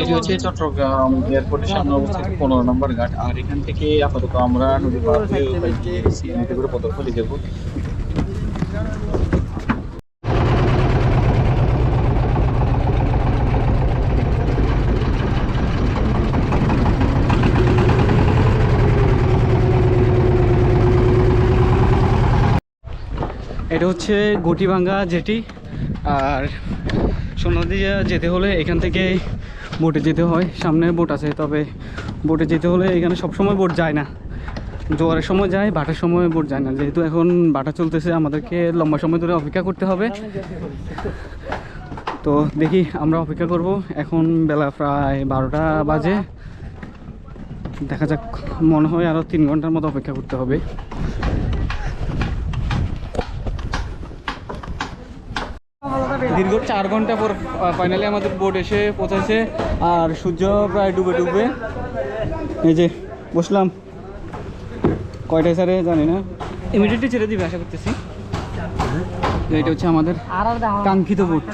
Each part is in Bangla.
এটি হচ্ছে। চট্টগ্রাম এয়ারপোর্টের সামনে অবস্থিত পনেরো নম্বর ঘাট। আর এখান থেকে আপাতত আমরা নদী পার হয়ে ওই করে পদক্ষলি যাব। এটা হচ্ছে গটিভাঙ্গা জেটি আর সোনাদি যেতে হলে এখান থেকে বোটে যেতে হয়। সামনে বোট আছে, তবে বোটে যেতে হলে এখানে সবসময় বোট যায় না। জোয়ারের সময় যায় বাটার সময় বোট যায় না। যেহেতু এখন বাটা চলতেছে, আমাদেরকে লম্বা সময় ধরে অপেক্ষা করতে হবে। তো দেখি আমরা অপেক্ষা করব। এখন বেলা প্রায় বারোটা বাজে। দেখা যাক, মনে হয় আরও তিন ঘণ্টার মতো অপেক্ষা করতে হবে। দীর্ঘ চার ঘণ্টা পর ফাইনালি আমাদের বোট এসে পৌঁছেছে আর সূর্য প্রায় ডুবে ডুবে এই যে, বসলাম। কয়টায় স্যারে জানি না। ইমিডিয়েটলি ছেড়ে দিবে, আশা করতেছি। এটা হচ্ছে আমাদের কাঙ্ক্ষিত বোট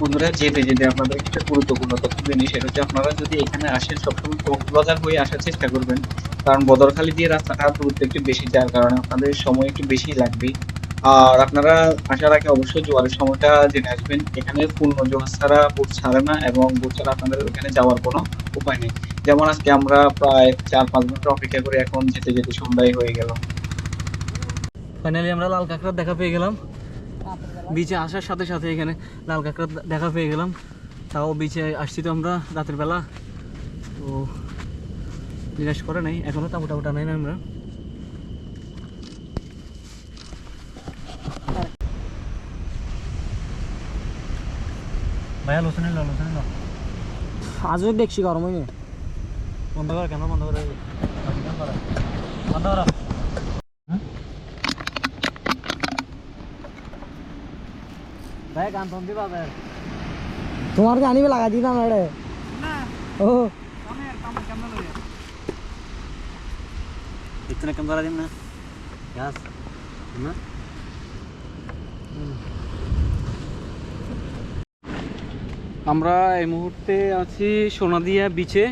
বন্ধুরা যেতে যেতে আপনাদের একটা গুরুত্বপূর্ণ তথ্য দিই সেটা হচ্ছে আপনারা যদি এখানে আসেন, সবসময় কক্সবাজার হয়ে আসার চেষ্টা করবেন। কারণ বদরখালি দিয়ে রাস্তাটা দূরত্ব একটু বেশি, যার কারণে আপনাদের সময় একটু বেশি লাগবে। আর আপনারা আসার আগে অবশ্যই জোয়ারের সময়টা জেনে আসবেন। এখানে পূর্ণ জোয়ার ছাড়া, বোট ছাড়ে না এবং বোট ছাড়া আপনাদের ওখানে যাওয়ার কোনো উপায় নেই। যেমন আজকে আমরা প্রায় চার পাঁচ ঘণ্টা অপেক্ষা করে এখন যেতে যেতে সন্ধ্যায় হয়ে গেল। ফাইনালি আমরা লাল কাঁকড়ার দেখা পেয়ে গেলাম। বিচে আসার সাথে সাথে এখানে লাল কাঁকড়া দেখা পেয়ে গেলাম। তাও বিচে আসছি তো আমরা রাতের বেলা। তো নিরাশ করে নাই এখনও তাবু টাবু টানাই না আমরা। ভাইয়া আজও দেখছি গরম হয়নি। বন্ধ কর কেন? বন্ধ করে বন্ধ কর ভাই গান ফোন দিবা ভাই তোমার গানি লাগাই দিই না। রে ও আমরা এই মুহূর্তে আছি সোনাদিয়া বিচে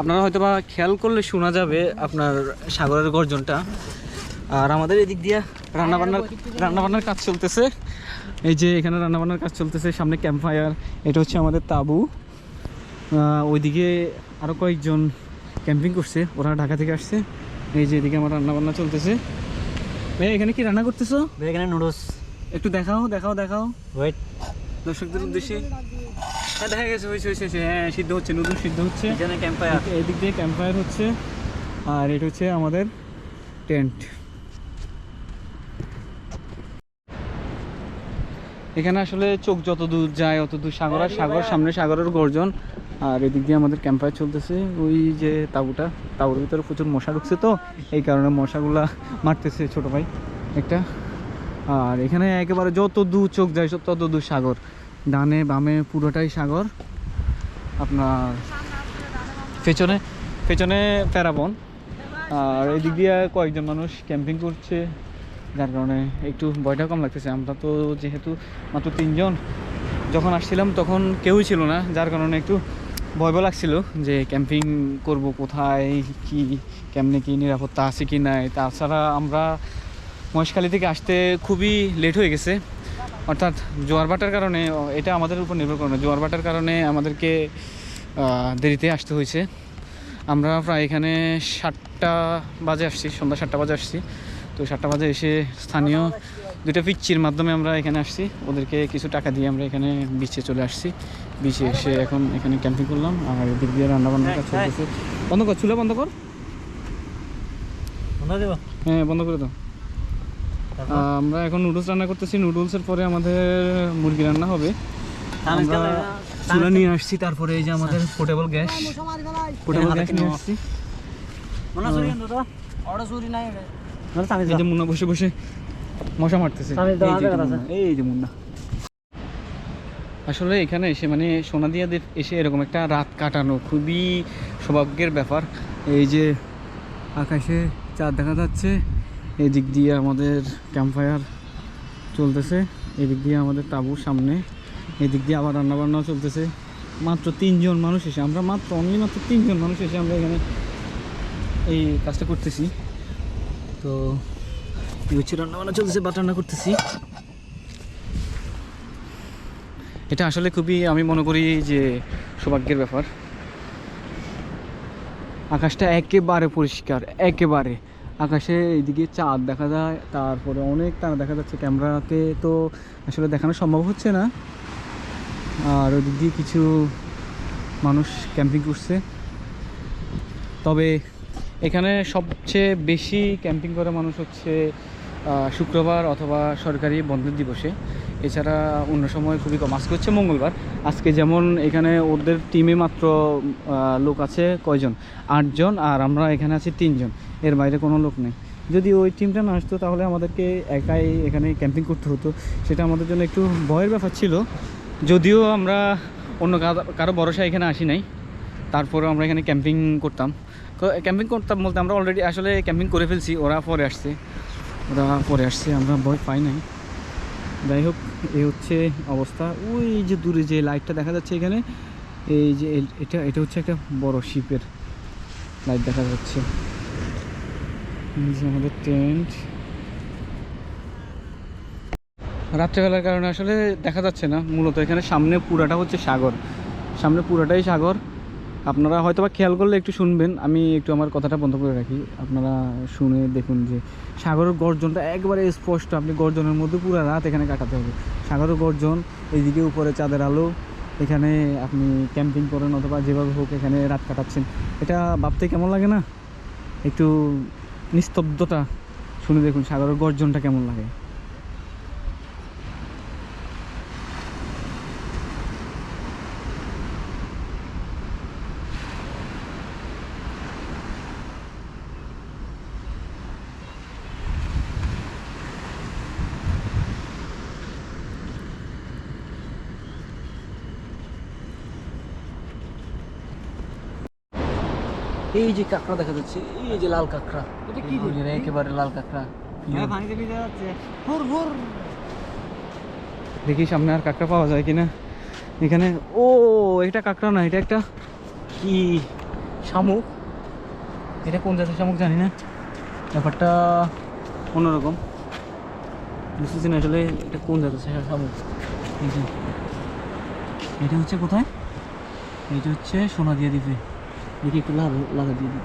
আপনারা হয়তো বা খেয়াল করলে শোনা যাবে আপনার সাগরের গর্জনটা। আর আমাদের এদিক দিয়ে রান্নাবান্নার রান্নাবান্নার কাজ চলতেছে। এই যে এখানে রান্নাবান্নার কাজ চলতেছে সামনে ক্যাম্প ফায়ার এটা হচ্ছে আমাদের তাবু। ওইদিকে আরও কয়েকজন ক্যাম্পিং করছে ওরা ঢাকা থেকে আসছে। এই যে এদিকে আমার রান্নাবান্না চলতেছে। ভাই এখানে কি রান্না করতেছো? ভাই এখানে নুডলস একটু দেখাও দেখাও দেখাও। ওয়েট দর্শকদের উদ্দেশ্যে। হ্যাঁ দেখা গেছে হয়েছে হয়েছে। হ্যাঁ সিদ্ধ হচ্ছে নতুন সিদ্ধ হচ্ছে। এখানে ক্যাম্প ফায়ার এদিক দিয়ে ক্যাম্প ফায়ার হচ্ছে। আর এটা হচ্ছে আমাদের টেন্ট এখানে আসলে চোখ যত দূর যায়, অত দূর সাগর, আর সাগর, সামনে সাগরের গর্জন। আর এদিক দিয়ে আমাদের ক্যাম্প ফায়ার চলতেছে। ওই যে তাঁবুটা, তাঁবুর ভিতরে প্রচুর মশা ঢুকছে তো, এই কারণে মশাগুলা মারতেছে ছোট ভাই একটা। আর এখানে একেবারে যত দূর চোখ যায়, সব তত দূর সাগর। ডানে বামে পুরোটাই সাগর। আপনার পেছনে পেছনে প্যারাবন আর এদিক দিয়ে কয়েকজন মানুষ ক্যাম্পিং করছে। যার কারণে একটু ভয়টা কম লাগতেছে। আমরা তো যেহেতু মাত্র তিনজন যখন আসছিলাম তখন কেউই ছিল না, যার কারণে একটু ভয় ভয় লাগছিল যে ক্যাম্পিং করব কোথায়, কি, কেমনে কি, নিরাপত্তা আছে কি নাই। তাছাড়া আমরা মহেশখালী থেকে আসতে খুবই লেট হয়ে গেছে। অর্থাৎ জোয়ার ভাটার কারণে এটা আমাদের উপর নির্ভর করে না। জোয়ার ভাটার কারণে আমাদেরকে দেরিতে আসতে হয়েছে। আমরা প্রায় এখানে সাতটা বাজে আসছি, সন্ধ্যা সাতটা বাজে আসছি। তো সাতটা বাজে এসে স্থানীয় দুইটা পিচ্চির মাধ্যমে আমরা এখানে আসছি। ওদেরকে কিছু টাকা দিয়ে আমরা এখানে বিচে চলে আসছি। বিচে এসে এখন এখানে ক্যাম্পিং করলাম। আর এদিক দিয়ে রান্না বান্নার কাজ চলতেছে। বন্ধ কর চুলা বন্ধ কর। হ্যাঁ বন্ধ করে দাও। আমরা এখন নুডলস রান্না করতেছি। নুডলসের পরে আমাদের মুরগি রান্না হবে। আমরা চুলা নিয়ে আসছি। তারপরে এই যে আমাদের পোর্টেবল গ্যাস পোর্টেবল গ্যাস নিয়ে আসছি। এই যে মুন্না বসে বসে মশা মারতেছে। এই যে মুন্না, আসলে এখানে এসে মানে সোনাদিয়াদের এসে এরকম একটা রাত কাটানো খুবই সৌভাগ্যের ব্যাপার। এই যে আকাশে চাঁদ দেখা যাচ্ছে এদিক দিয়ে আমাদের ক্যাম্পফায়ার চলতেছে এদিক দিয়ে আমাদের তাঁবুর সামনে এদিক দিয়ে আবার রান্নাবান্নাও চলতেছে। মাত্র তিনজন মানুষ এসে আমরা মাত্র অনলি মাত্র তিনজন মানুষ এসে আমরা এখানে এই কাজটা করতেছি। তো হচ্ছে রান্নাবান্না চলতেছে বা রান্না করতেছি। এটা আসলে খুবই আমি মনে করি যে সৌভাগ্যের ব্যাপার। আকাশটা একেবারে পরিষ্কার, একেবারে। আকাশে এইদিকে চাঁদ দেখা যায়, তারপরে অনেক তারা দেখা যাচ্ছে ক্যামেরাতে, তো আসলে দেখানো সম্ভব হচ্ছে না। আর ওদিক দিয়ে কিছু মানুষ ক্যাম্পিং করছে। তবে এখানে সবচেয়ে বেশি ক্যাম্পিং করা মানুষ হচ্ছে শুক্রবার অথবা সরকারি বন্ধের দিবসে। এছাড়া অন্য সময় খুবই কম। আজকে হচ্ছে মঙ্গলবার। আজকে যেমন এখানে ওদের টিমে মাত্র লোক আছে কয়জন? আটজন আর আমরা এখানে আছি তিনজন। এর বাইরে কোনো লোক নেই। যদি ওই টিমটা না আসতো তাহলে আমাদেরকে একাই এখানে ক্যাম্পিং করতে হতো। সেটা আমাদের জন্য একটু ভয়ের ব্যাপার ছিল। যদিও আমরা অন্য কারো- ভরসা এখানে আসি নাই। তারপরেও আমরা এখানে ক্যাম্পিং করতাম। ক্যাম্পিং করতাম বলতে আমরা অলরেডি আসলে ক্যাম্পিং করে ফেলছি, ওরা পরে আসছে। ওরা পরে আসছে, আমরা ভয় পাই নাই। যাই হোক, এই হচ্ছে অবস্থা। ওই যে দূরে যে লাইটটা দেখা যাচ্ছে এখানে, এই যে এটা এটা হচ্ছে একটা বড় শিপের লাইট দেখা যাচ্ছে। আমাদের টেন্ট রাত্রেবেলার কারণে আসলে দেখা যাচ্ছে না। মূলত এখানে সামনে পুরাটা হচ্ছে সাগর। সামনে পুরাটাই সাগর। আপনারা হয়তো বা খেয়াল করলে একটু শুনবেন। আমি একটু আমার কথাটা বন্ধ করে রাখি। আপনারা শুনে দেখুন যে সাগরের গর্জনটা একবারে স্পষ্ট। আপনি গর্জনের মধ্যে পুরো রাত এখানে কাটাতে হবে। সাগরের গর্জন, এইদিকে উপরে চাঁদের আলো, এখানে আপনি ক্যাম্পিং করেন অথবা যেভাবে হোক এখানে রাত কাটাচ্ছেন। এটা ভাবতে কেমন লাগে না? একটু নিস্তব্ধতা। শুনে দেখুন সাগরের গর্জনটা কেমন লাগে। এই যে কাঁকড়া দেখা যাচ্ছে এই যে লাল কাঁকড়া। এটা কি রে? একেবারে লাল কাঁকড়া। হ্যাঁ দেখি সামনে আর কাঁকড়া পাওয়া যায় কিনা। এখানে ও এটা কাঁকড়া না এটা একটা কি শামুক? এটা কোন জাতের শামুক জানি না। ব্যাপারটা অন্যরকম। বুঝতেছি না আসলে এটা কোন জাতের শামুক। এটা হচ্ছে কোথায়? এটা হচ্ছে সোনাদিয়া দ্বীপে। দেখি একটু লাল লাগা দিয়ে দিই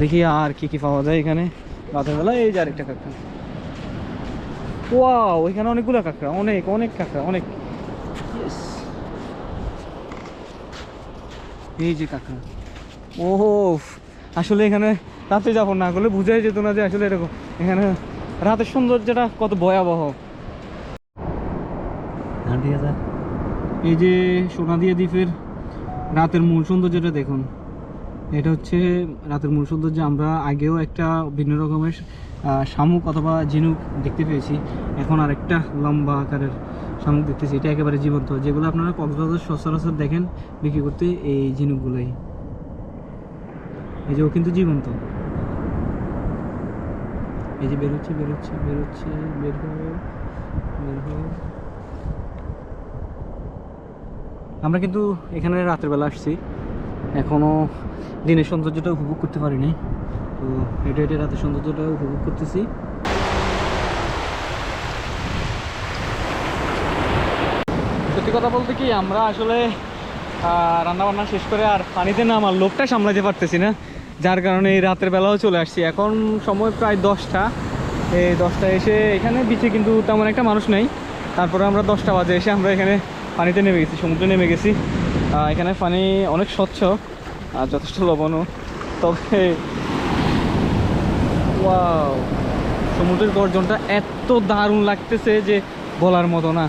দেখি আর কি কি পাওয়া যায় এখানে। রাতের বেলা এই যে আরেকটা কাঁকড়া। ওয়াও এখানে অনেকগুলো কাঁকড়া অনেক অনেক কাঁকড়া অনেক. এই যে কাঁকড়া। ও আসলে এখানে রাতে যাব না করলে বুঝাই যেত না যে আসলে এরকম। এখানে রাতের সৌন্দর্যটা কত ভয়াবহ। ঠিক আছে এই যে সোনাদিয়া দ্বীপের রাতের মূল সৌন্দর্যটা দেখুন। এটা হচ্ছে রাতের মূল সৌন্দর্য। আমরা আগেও একটা ভিন্ন রকমের শামুক অথবা ঝিনুক দেখতে পেয়েছি। এখন আরেকটা লম্বা আকারের শামুক দেখতেছি। এটা একেবারে জীবন্ত। যেগুলো আপনারা কক্সবাজার সচরাচর দেখেন বিক্রি করতে এই ঝিনুকগুলোই। এই যে ও কিন্তু জীবন্ত। এই যে বেরোচ্ছে বেরোচ্ছে বেরোচ্ছে বের হয়ে বের হয়ে আমরা কিন্তু এখানে রাতের বেলা আসছি। এখনও দিনের সৌন্দর্যটা উপভোগ করতে পারিনি। তো হেঁটে হেঁটে রাতের সৌন্দর্যটা উপভোগ করতেছি। সত্যি কথা বলতে কি, আমরা আসলে রান্না বান্না শেষ করে আর পানিতে না আমার লোকটা সামলাতে পারতেছি না। যার কারণে এই রাতের বেলাও চলে আসছি। এখন সময় প্রায় দশটা। এই দশটা এসে এখানে বিচে কিন্তু তেমন একটা মানুষ নেই। তারপরে আমরা দশটা বাজে এসে আমরা এখানে পানিতে নেমে গেছি, সমুদ্রে নেমে গেছি। এখানে পানি অনেক স্বচ্ছ, আর যথেষ্ট লবণও। তবে, ওয়াও, সমুদ্রের গর্জনটা এত দারুণ লাগতেছে যে বলার মতো না।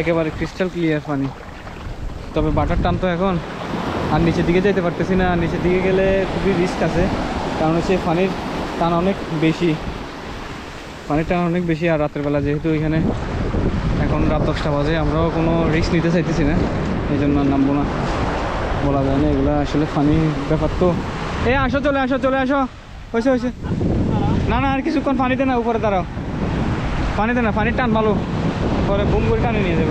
একেবারে ক্রিস্টাল ক্লিয়ার পানি। তবে বাটার টান তো এখন। আর নিচের দিকে যেতে পারতেছি না। নিচের দিকে গেলে খুবই রিস্ক আছে। কারণ হচ্ছে পানির টান অনেক বেশি। পানির টান অনেক বেশি আর রাতের বেলা যেহেতু এখানে এখন রাত দশটা বাজে, আমরাও কোনো রিস্ক নিতে চাইতেছি না, এই জন্য নামবো না। বলা যায় না, এগুলো আসলে ফানি ব্যাপার তো। এ, আসো চলে আসো চলে, আসো। হয়েছে হয়েছে না না, আর কিছুক্ষণ পানিতে না, উপরে দাঁড়াও। পানিতে না পানির টান ভালো। পরে বুম করে টানে নিয়ে যাব।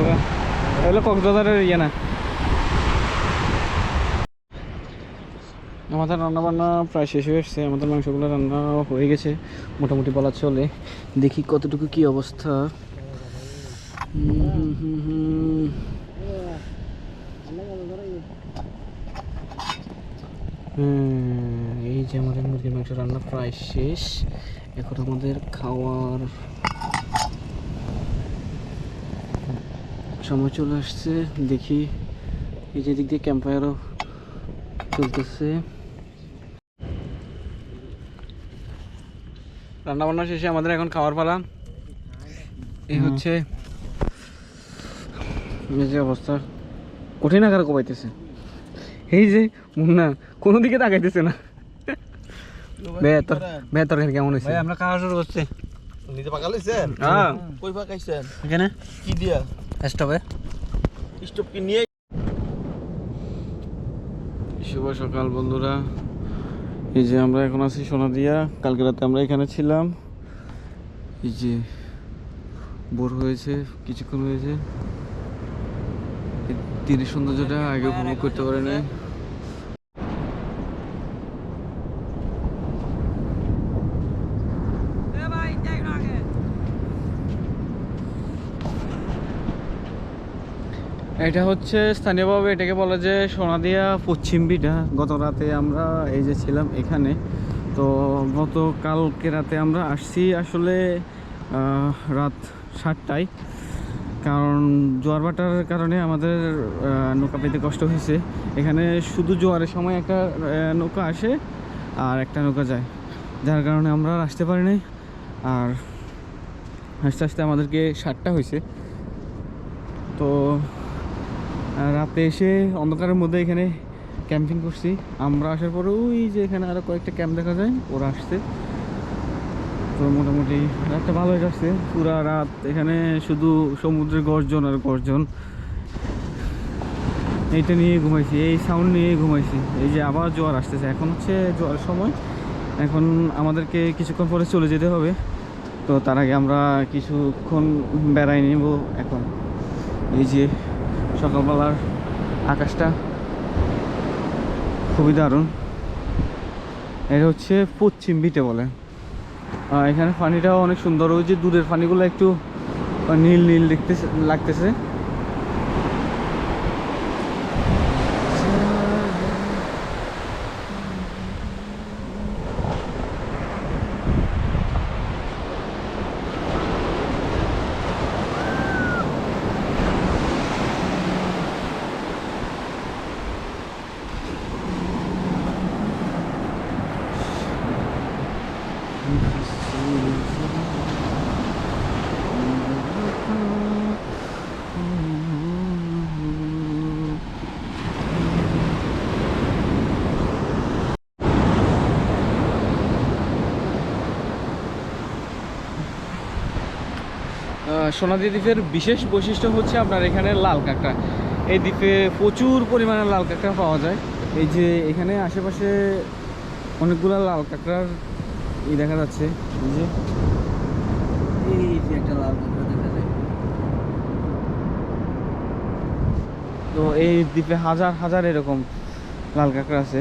এগুলো কক্সবাজারের ইয়ে না। আমাদের রান্না বান্না প্রায় শেষ হয়ে এসছে। আমাদের মাংসগুলো রান্না হয়ে গেছে। মোটামুটি বলা চলে। দেখি কতটুকু কি অবস্থা। হুম, এই যে আমাদের মুরগির মাংস রান্না প্রায় শেষ। এখন আমাদের খাওয়ার সময় চলে আসছে। দেখি এই যে দিক দিয়ে ক্যাম্পায়ারও চলতেছে। রান্না বান্না শেষে আমাদের এখন খাওয়ার পালা। এই হচ্ছে যে অবস্থা। কঠিন আকার কমাইতেছে এই যে মুন্না কোনো দিকে তাকাইতেছে না। কেমন হয়েছে ভাই আমরা খাওয়া শুরু করছি। নিজে পাকা হ্যাঁ। কই পাকাইছেন? এখানে? কি দিয়া? স্টপে। স্টোভ কি নিয়ে শুভ সকাল, বন্ধুরা। এই যে আমরা এখন আছি সোনাদিয়া। কালকে রাতে আমরা এখানে ছিলাম। এই যে বোর হয়েছে, কিছুক্ষণ হয়েছে। দিনের সৌন্দর্যটা আগে উপভোগ করতে পারে নাই এটা হচ্ছে স্থানীয়ভাবে এটাকে বলা যে সোনাদিয়া পশ্চিম বিটা গত রাতে আমরা এই যে ছিলাম এখানে, তো গতকালকে রাতে আমরা আসছি আসলে রাত সাতটায়। কারণ জোয়ার ভাটার কারণে আমাদের নৌকা পেতে কষ্ট হয়েছে। এখানে শুধু জোয়ারের সময় একটা নৌকা আসে আর একটা নৌকা যায়। যার কারণে আমরা আসতে পারি নাই। আর আস্তে আস্তে আমাদেরকে সাতটা হয়েছে। তো রাতে এসে অন্ধকারের মধ্যে এখানে ক্যাম্পিং করছি। আমরা আসার পরে ওই যে এখানে আরও কয়েকটা ক্যাম্প দেখা যায়, ওরা আসছে। তো মোটামুটি রাতটা ভালোই কাটছে। পুরা রাত এখানে শুধু সমুদ্রের গর্জন আর গর্জন। এইটা নিয়ে ঘুমাইছি, এই সাউন্ড নিয়ে ঘুমাইছি। এই যে আবার জোয়ার আসতেছে। এখন হচ্ছে জোয়ারের সময়। এখন আমাদেরকে কিছুক্ষণ পরে চলে যেতে হবে। তো তার আগে আমরা কিছুক্ষণ বেড়াই নিব এখন। এই যে সকালবেলার আকাশটা খুবই দারুণ। এটা হচ্ছে পশ্চিম বিটে বলে। এখানে পানিটাও অনেক সুন্দর। ওই যে দূরের পানিগুলো একটু নীল নীল দেখতে লাগতেছে। সোনাদি দ্বীপের বিশেষ বৈশিষ্ট্য হচ্ছে আপনার এখানে লাল কাঁকড়া। এই দ্বীপে প্রচুর পরিমাণে লাল কাঁকড়া পাওয়া যায়। এই যে এখানে আশেপাশে অনেকগুলো লাল কাঁকড়ার ই দেখা যাচ্ছে। এই যে এই যে একটা লাল কাঁকড়া দেখা যায়। তো এই দ্বীপে হাজার হাজার এরকম লাল কাঁকড়া আছে।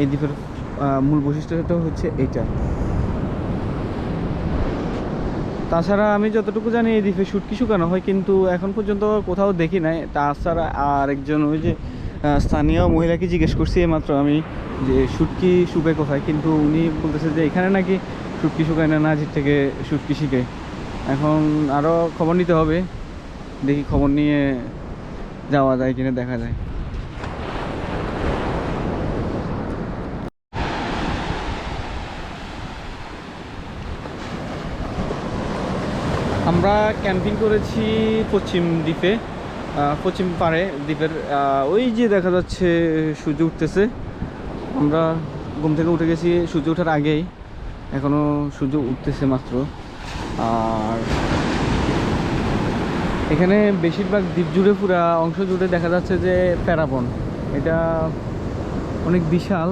এই দ্বীপের মূল বৈশিষ্ট্যটা হচ্ছে এইটা। তাছাড়া আমি যতটুকু জানি এই দ্বীপে শুটকি শুকানো হয়, কিন্তু এখন পর্যন্ত কোথাও দেখি নাই। তাছাড়া আর একজন ওই যে স্থানীয় মহিলাকে জিজ্ঞেস করছি মাত্র আমি যে শুটকি শুকায় কোথায়, কিন্তু উনি বলতেছে যে এখানে নাকি শুটকি শুকায় না, নাজির থেকে শুটকি শিখে। এখন আরও খবর নিতে হবে, দেখি খবর নিয়ে যাওয়া যায় কিনা, দেখা যায়। আমরা ক্যাম্পিং করেছি পশ্চিম দ্বীপে পশ্চিম পাড়ে দ্বীপের ওই যে দেখা যাচ্ছে, সূর্য উঠতেছে। আমরা ঘুম থেকে উঠে গেছি, সূর্য ওঠার আগেই। এখনও সূর্য উঠতেছে মাত্র। আর এখানে বেশিরভাগ দ্বীপ জুড়ে পুরা অংশ জুড়ে দেখা যাচ্ছে যে প্যারাবন। এটা অনেক বিশাল।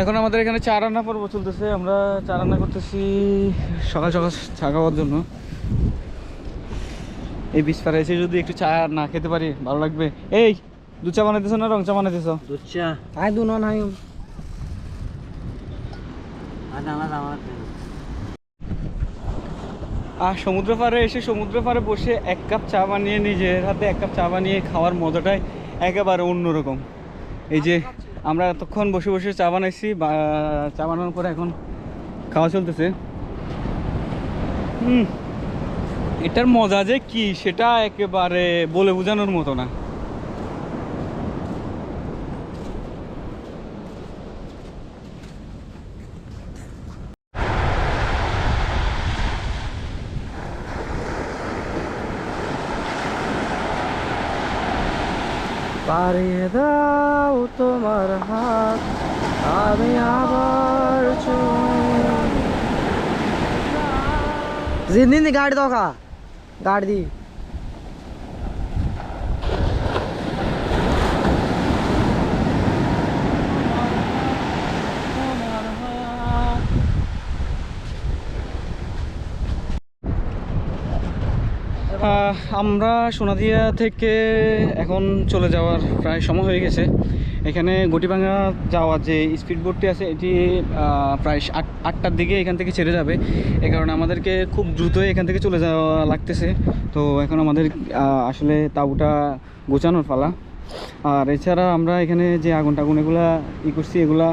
এখন আমাদের এখানে চা রান্না পর্ব চলতেছে। আমরা চা রান্না করতেছি সকাল সকাল চা খাওয়ার জন্য। এই পাড়ে এসে যদি একটু চা না খেতে পারি ভালো লাগবে। এই দু চা বানাইতেছো না রং চা বানাইতেছো? আয় দু আয়। আর সমুদ্র পাড়ে এসে সমুদ্র পাড়ে বসে এক কাপ চা বানিয়ে নিজের হাতে এক কাপ চা বানিয়ে খাওয়ার মজাটাই একেবারে অন্যরকম। এই যে আমরা এতক্ষণ বসে বসে চা বানাইছি চা বানানোর পরে এখন খাওয়া চলতেছে। হুম, এটার মজা যে কি, সেটা একেবারে বলে বোঝানোর মতো না। পারিয়ে দাও তোমার হাত আমি আবার জিন্দিন গাড়ি দোকা গাড়ি গাড়ি দি আহ, আমরা সোনাদিয়া থেকে এখন চলে যাওয়ার প্রায় সময় হয়ে গেছে। এখানে গটিভাঙা যাওয়ার যে স্পিড বোটটি আছে, এটি প্রায় আট, আটটার দিকে এখান থেকে ছেড়ে যাবে। এ কারণে আমাদেরকে খুব দ্রুত এখান থেকে চলে যাওয়া লাগতেছে। তো এখন আমাদের আসলে তাবুটা গোছানোর পালা। আর এছাড়া আমরা এখানে যে আগুন টাগুন এগুলা ই করছি, এগুলা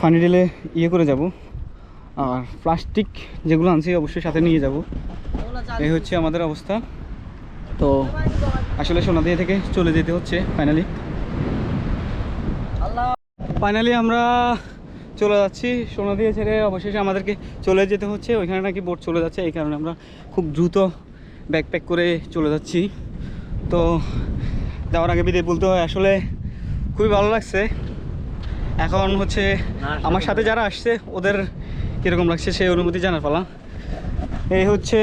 ফানি ডেলে ইয়ে করে যাব। আর প্লাস্টিক যেগুলো আনছি, অবশ্যই সাথে নিয়ে যাব। এই হচ্ছে আমাদের অবস্থা। তো আসলে সোনাদিয়া থেকে চলে যেতে হচ্ছে ফাইনালি ফাইনালি আমরা চলে যাচ্ছি সোনাদিয়া ছেড়ে অবশেষে আমাদেরকে চলে যেতে হচ্ছে। ওইখানে নাকি বোট চলে যাচ্ছে এই কারণে আমরা খুব দ্রুত ব্যাকপ্যাক করে চলে যাচ্ছি। তো যাওয়ার আগে বিদায় বলতে হয় আসলে খুবই ভালো লাগছে। এখন হচ্ছে আমার সাথে যারা আসছে ওদের কীরকম লাগছে সেই অনুমতি জানার পালা। এই হচ্ছে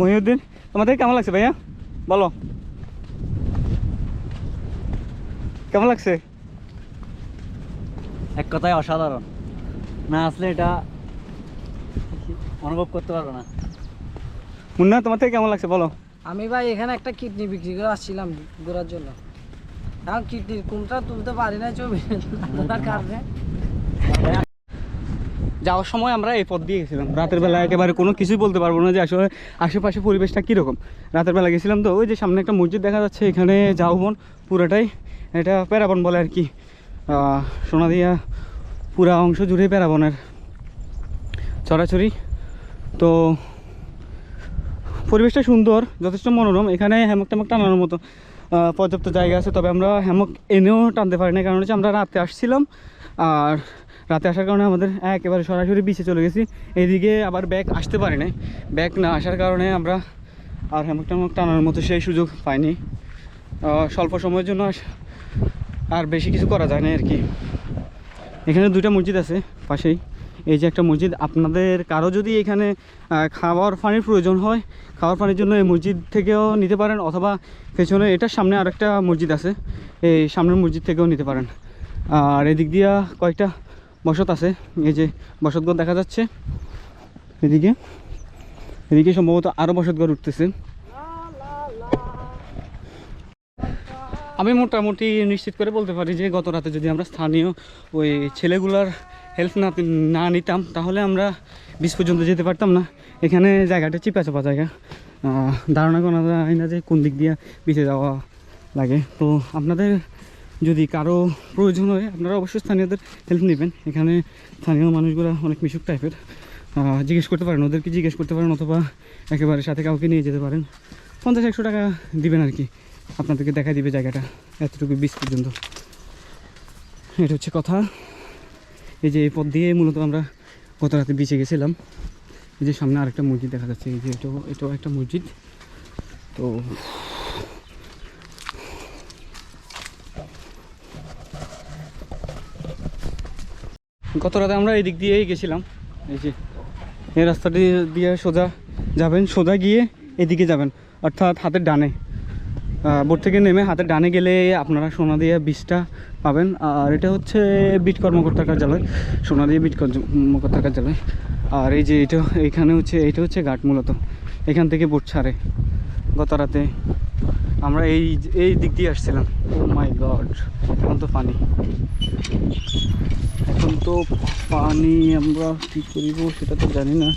মহিউদ্দিন। তোমাদের কেমন লাগছে ভাইয়া? বলো। কেমন লাগছে? এক কথায় অসাধারণ। না আসলে এটা অনুভব করতে পারব না। মুন্না তোমার থেকে কেমন লাগছে? বলো। আমি ভাই এখানে একটা কিডনি বিক্রি করে আসছিলাম ঘোরার জন্য। এখন কিডনির কোনটা তুলতে পারি না ছবি। তার কারণে যাওয়ার সময় আমরা এই পথ দিয়ে গেছিলাম। রাতের বেলা একেবারে কোনো কিছুই বলতে পারব না যে আসলে আশেপাশে পরিবেশটা কীরকম। রাতের বেলা গেছিলাম তো, ওই যে সামনে একটা মসজিদ দেখা যাচ্ছে, এখানে যাওবন পুরাটাই এটা প্যারাবন বলে আর কি। সোনাদিয়া পুরা অংশ জুড়ে প্যারাবনের ছড়াছড়ি তো পরিবেশটা সুন্দর, যথেষ্ট মনোরম। এখানে হ্যামক ট্যামক টানানোর মতো পর্যাপ্ত জায়গা আছে, তবে আমরা হ্যামক এনেও টানতে পারি না কারণ হচ্ছে আমরা রাতে আসছিলাম, আর রাতে আসার কারণে আমাদের একেবারে সরাসরি বিচে চলে গেছি। এদিকে আবার ব্যাগ আসতে পারি নাই ব্যাগ না আসার কারণে আমরা আর হ্যামক ট্যামক টানার মতো সেই সুযোগ পাইনি। স্বল্প সময়ের জন্য আর বেশি কিছু করা যায় না আর কি। এখানে দুইটা মসজিদ আছে পাশেই। এই যে একটা মসজিদ, আপনাদের কারও যদি এখানে খাবার পানির প্রয়োজন হয় খাবার পানির জন্য এই মসজিদ থেকেও নিতে পারেন অথবা পেছনে এটার সামনে আরেকটা মসজিদ আছে, এই সামনের মসজিদ থেকেও নিতে পারেন। আর এদিক দিয়া কয়েকটা বসত আছে। এই যে বসতঘর দেখা যাচ্ছে। এদিকে। এদিকে সম্ভবত আরও বসতঘর উঠতেছে। আমি মোটামুটি নিশ্চিত করে বলতে পারি যে, গত রাতে যদি আমরা স্থানীয় ওই ছেলেগুলার হেল্প না না নিতাম, তাহলে আমরা বিশ পর্যন্ত যেতে পারতাম না। এখানে জায়গাটা চিপা চাপা জায়গা ধারণা করা যায় না যে কোন দিক দিয়ে পিছিয়ে যাওয়া লাগে। তো আপনাদের যদি কারও প্রয়োজন হয়, আপনারা অবশ্যই স্থানীয়দের হেল্প নেবেন। এখানে স্থানীয় মানুষগুলো অনেক মিশুক টাইপের জিজ্ঞেস করতে পারেন, ওদেরকে জিজ্ঞেস করতে পারেন অথবা একেবারে সাথে কাউকে নিয়ে যেতে পারেন। পঞ্চাশ, একশো টাকা দিবেন আর কি। আপনাদেরকে দেখা দিবে জায়গাটা, এতটুকু বিচ পর্যন্ত। এটা হচ্ছে কথা। এই যে এই পথ দিয়ে মূলত আমরা গত রাতে বিচে গেছিলাম। এই যে সামনে আরেকটা মসজিদ দেখা যাচ্ছে, এই যে এটাও এটাও একটা মসজিদ। তো গত রাতে আমরা এই দিক দিয়েই গেছিলাম। এই যে, এই রাস্তাটি দিয়ে সোজা যাবেন, সোজা গিয়ে এদিকে যাবেন, অর্থাৎ হাতের ডানে। বোট থেকে নেমে হাতের ডানে গেলে আপনারা সোনা সোনাদিয়া বীজটা পাবেন। আর এটা হচ্ছে বিট কর্মকর্তার কার্যালয় সোনাদিয়া বিট কর্মকর্তার কার্যালয় আর এই যে এটা এইখানে হচ্ছে, এটা হচ্ছে ঘাট মূলত, এখান থেকে বোট ছাড়ে। গত রাতে আমরা এই এই দিক দিয়ে আসছিলাম। মাই গড এখন তো পানি এখন তো পানি আমরা কী করিব সেটা তো জানি না।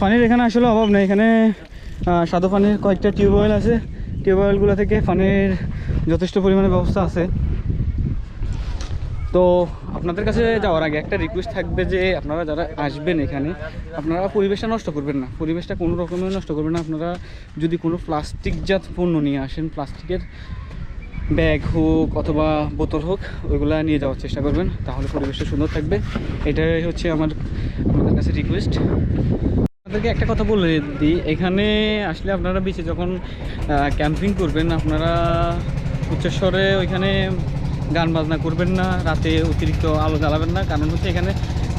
পানির এখানে আসলে অভাব নেই। এখানে সাদা পানির কয়েকটা টিউবওয়েল আছে। টিউবওয়েলগুলো থেকে পানির যথেষ্ট পরিমাণে ব্যবস্থা আছে। তো আপনাদের কাছে যাওয়ার আগে একটা রিকোয়েস্ট থাকবে যে আপনারা যারা আসবেন এখানে, আপনারা পরিবেশটা নষ্ট করবেন না। পরিবেশটা কোনো রকমের নষ্ট করবেন না। আপনারা যদি কোনো প্লাস্টিকজাত পণ্য নিয়ে আসেন, প্লাস্টিকের ব্যাগ হোক অথবা বোতল হোক, ওইগুলা নিয়ে যাওয়ার চেষ্টা করবেন। তাহলে পরিবেশটা সুন্দর থাকবে। এটাই হচ্ছে আমার আপনাদের কাছে রিকোয়েস্ট আপনাদেরকে একটা কথা বলে দিই। এখানে আসলে আপনারা বিচে যখন ক্যাম্পিং করবেন, আপনারা উচ্চস্বরে ওইখানে গান বাজনা করবেন না, রাতে অতিরিক্ত আলো জ্বালাবেন না। কারণ হচ্ছে এখানে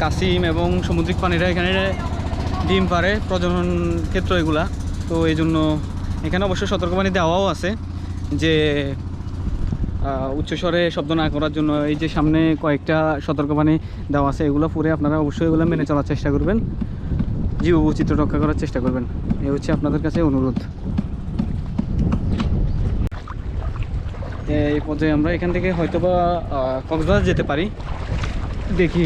কাসিম এবং সামুদ্রিক প্রাণীরা এখানে ডিম পারে প্রজনন ক্ষেত্র এগুলা। তো এই জন্য এখানে অবশ্য সতর্কবাণী দেওয়াও আছে যে উচ্চস্বরে শব্দ না করার জন্য এই যে সামনে কয়েকটা সতর্কবাণী দেওয়া আছে, এগুলো পরে আপনারা অবশ্যই এগুলো মেনে চলার চেষ্টা করবেন। জীব বৈচিত্র্য রক্ষা করার চেষ্টা করবেন। এ হচ্ছে আপনাদের কাছে অনুরোধ। এই পর্যায়ে আমরা এখান থেকে হয়তোবা কক্সবাজার যেতে পারি। দেখি,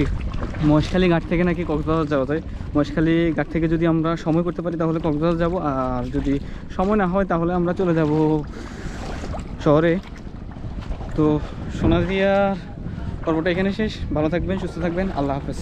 মহেশখালী ঘাট থেকে নাকি কক্সবাজার যাওয়া যায়। মহেশখালী ঘাট থেকে যদি আমরা সময় করতে পারি, তাহলে কক্সবাজার যাব। আর যদি সময় না হয়, তাহলে আমরা চলে যাব শহরে। তো সোনাদিয়ার পর্বটা এখানে শেষ। ভালো থাকবেন সুস্থ থাকবেন। আল্লাহ হাফেজ।